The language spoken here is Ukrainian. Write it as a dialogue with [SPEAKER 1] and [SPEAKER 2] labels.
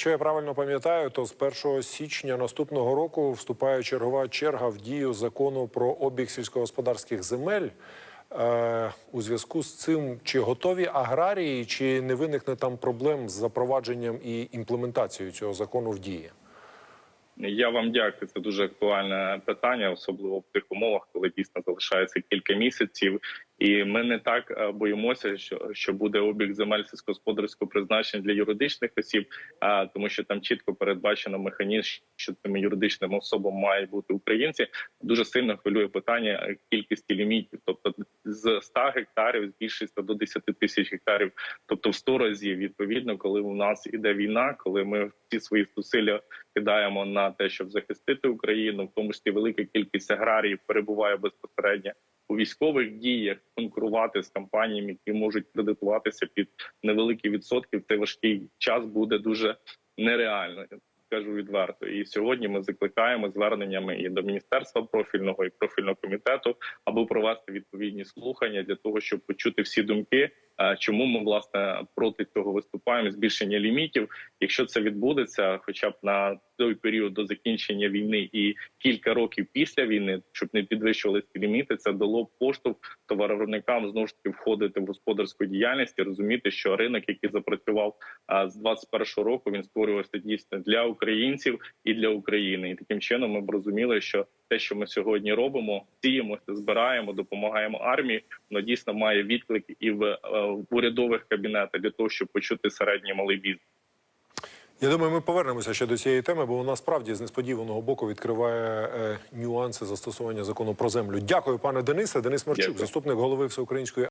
[SPEAKER 1] Якщо я правильно пам'ятаю, то з 1 січня наступного року вступає чергова черга в дію закону про обіг сільськогосподарських земель. Е, у зв'язку з цим чи готові аграрії, чи не виникне там проблем з запровадженням і імплементацією цього закону в дії?
[SPEAKER 2] Я вам дякую. Це дуже актуальне питання, особливо в тих умовах, коли дійсно залишається кілька місяців, і ми не так е, боїмося, що, що буде обіг земель сільськогосподарського призначення для юридичних осіб, а тому, що там чітко передбачено механізм, що цими юридичними особами мають бути українці. Дуже сильно хвилює питання е, кількості лімітів, тобто з 100 гектарів збільшиться до 10 тисяч гектарів, тобто в 100 разів. Відповідно, коли у нас іде війна, коли ми всі свої зусилля кидаємо на те, щоб захистити Україну, в тому числі велика кількість аграріїв перебуває безпосередньо у військових діях, конкурувати з компаніями, які можуть кредитуватися під невеликі відсотки. В цей важкий час буде дуже нереально. Кажу відверто, і сьогодні ми закликаємо зверненнями і до міністерства профільного і профільного комітету, аби провести відповідні слухання для того, щоб почути всі думки. Чому ми власне проти цього виступаємо? Збільшення лімітів. Якщо це відбудеться, хоча б на той період до закінчення війни і кілька років після війни, щоб не підвищувалися ліміти, це дало поштовх товаровиробникам знову ж таки входити в господарську діяльність і розуміти, що ринок, який запрацював з 21 року, він створювався дійсно для українців і для України. І таким чином ми б розуміли, що те, що ми сьогодні робимо, сіємося, збираємо, допомагаємо армії, воно дійсно має відклик і в, е, в урядових кабінетах для того, щоб почути середній малий бізнес.
[SPEAKER 1] Я думаю, ми повернемося ще до цієї теми, бо вона справді з несподіваного боку відкриває е, нюанси застосування закону про землю. Дякую, пане Денисе. Денис Марчук,
[SPEAKER 2] Дякую.
[SPEAKER 1] заступник голови Всеукраїнської